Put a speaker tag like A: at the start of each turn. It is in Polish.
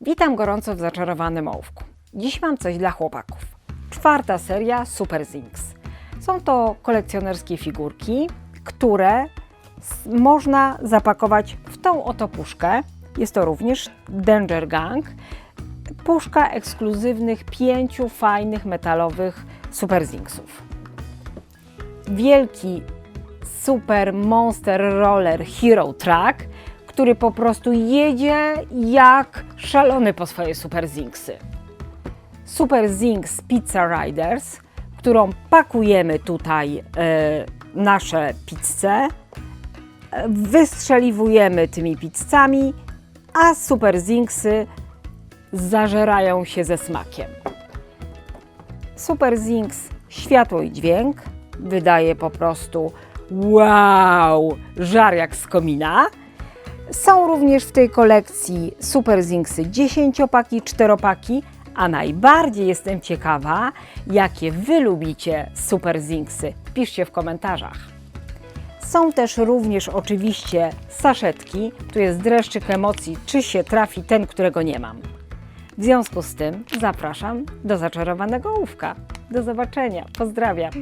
A: Witam gorąco w zaczarowanym ołówku. Dziś mam coś dla chłopaków. Czwarta seria Super Zinks. Są to kolekcjonerskie figurki, które można zapakować w tą oto puszkę. Jest to również Danger Gang. Puszka ekskluzywnych pięciu fajnych metalowych Super Zinksów. Wielki Super Monster Roller Hero Track, który po prostu jedzie jak szalony po swoje Super Zinksy. Super Zinks Pizza Riders, którą pakujemy tutaj e, nasze pizze, wystrzeliwujemy tymi pizzami, a Super Zinksy zażerają się ze smakiem. Super Zinks światło i dźwięk wydaje po prostu wow, żar jak z komina. Są również w tej kolekcji Super Zinksy 10-paki, 4-paki, a najbardziej jestem ciekawa, jakie Wy lubicie Super Zinksy. Piszcie w komentarzach. Są też również oczywiście saszetki. Tu jest dreszczyk emocji, czy się trafi ten, którego nie mam. W związku z tym zapraszam do zaczarowanego ołówka. Do zobaczenia. Pozdrawiam.